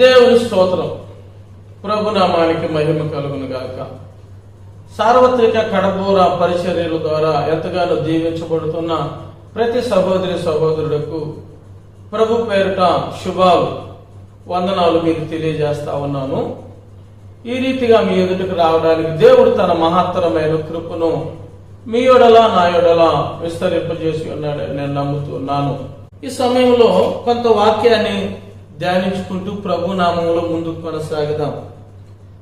దేవుని స్తోత్రం. ప్రభునామానికి మహిమ కలుగును గాక. సార్వత్రిక కడపూర పరిచర్యల ద్వారా ఎంతగానో దీవించబడుతున్న ప్రతి సహోదరి సహోదరులకు ప్రభు పేరిట శుభాలు వందనాలు మీకు తెలియజేస్తా ఉన్నాను. ఈ రీతిగా మీ ఎదుటికి రావడానికి దేవుడు తన మహత్తరమైన కృపను మీ యొడల నా యొడల విస్తరింపజేసి ఉన్నాడని నేను నమ్ముతున్నాను. ఈ సమయంలో కొంత వాక్యాన్ని ధ్యానించుకుంటూ ప్రభు నామంలో ముందుకు కొనసాగుదాం.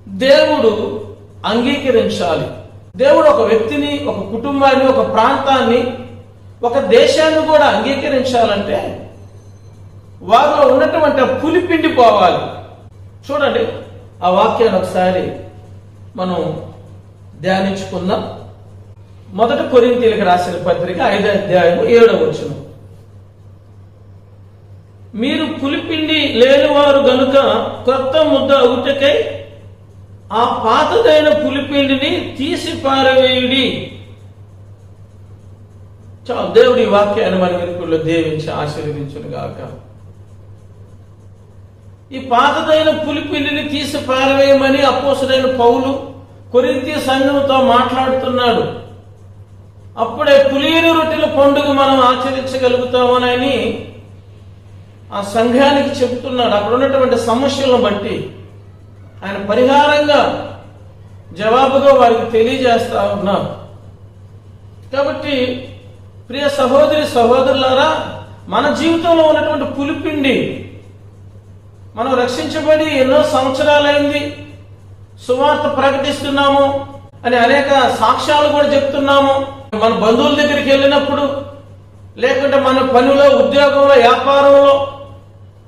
దేవుడు అంగీకరించాలి. దేవుడు ఒక వ్యక్తిని ఒక కుటుంబాన్ని ఒక ప్రాంతాన్ని ఒక దేశాన్ని కూడా అంగీకరించాలంటే వారిలో ఉన్నటువంటి పులిపిండి పోవాలి. చూడండి ఆ వాక్యాన్ని ఒకసారి మనం ధ్యానించుకుందాం. మొదట కొరింతీలకు రాసిన పత్రిక ఐదో అధ్యాయము ఏడవ వచ్చినాం మీరు పులిపిండి లేనివారు గనుక కొత్త ముద్ద అవుటకై ఆ పాతదైన పులిపిండిని తీసి పారవేయుడి. చాలు దేవుడి వాక్యాన్ని మన వెనుకల్లో దేవించి ఆశీర్వదించును గాక. ఈ పాతదైన పులిపిండిని తీసి పారవేయమని అపోసుడైన పౌలు కొరింతి సంఘంతో మాట్లాడుతున్నాడు. అప్పుడే పులియని రొట్టెల పండుగ మనం ఆచరించగలుగుతామని ఆ సంఘానికి చెబుతున్నాడు. అక్కడ ఉన్నటువంటి సమస్యలను బట్టి ఆయన పరిహారంగా జవాబుగా వారికి తెలియజేస్తా ఉన్నారు. కాబట్టి ప్రియ సహోదరి సహోదరులారా మన జీవితంలో ఉన్నటువంటి పులిపిండి మనం రక్షించబడి ఎన్నో సంవత్సరాలైంది. సువార్త ప్రకటిస్తున్నాము అని అనేక సాక్ష్యాలు కూడా చెప్తున్నాము. మన బంధువుల దగ్గరికి వెళ్ళినప్పుడు లేకుంటే మన పనిలో ఉద్యోగంలో వ్యాపారంలో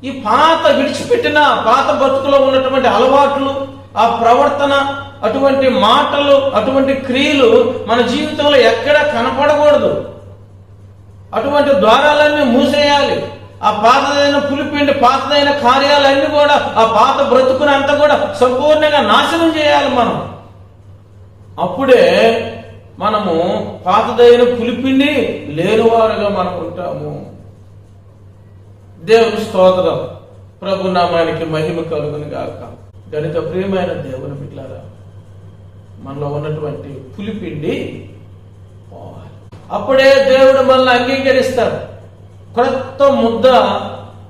ఈ పాత విడిచిపెట్టిన పాత బతుకులో ఉన్నటువంటి అలవాట్లు ఆ ప్రవర్తన అటువంటి మాటలు అటువంటి క్రియలు మన జీవితంలో ఎక్కడ కనపడకూడదు. అటువంటి ద్వారాలన్నీ మూసేయాలి. ఆ పాతదైన పులిపిండి పాతదైన కార్యాలన్నీ కూడా ఆ పాత బ్రతుకుని అంతా కూడా సంపూర్ణంగా నాశనం చేయాలి మనం. అప్పుడే మనము పాతదైన పులిపిండి లేనివారుగా మనం ఉంటాము దేవుని స్తోత్రం. ప్రభు నామానికి మహిమ కలుగును గాక. గణిత ప్రియమైన దేవుని బిడ్డారా మనలో ఉన్నటువంటి పులిపిండి పోవాలి. అప్పుడే దేవుడు మనల్ని అంగీకరిస్తాడు క్రొత్త ముద్ద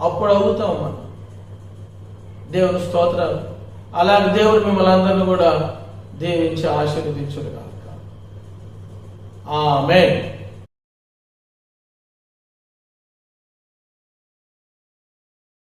అప్పుడు అవుతాం మనం. దేవుని స్తోత్రాలు అలాగే దేవుడు మిమ్మల్ని అందరిని కూడా దీవించి ఆశీర్వదించుడు కాక ఆమె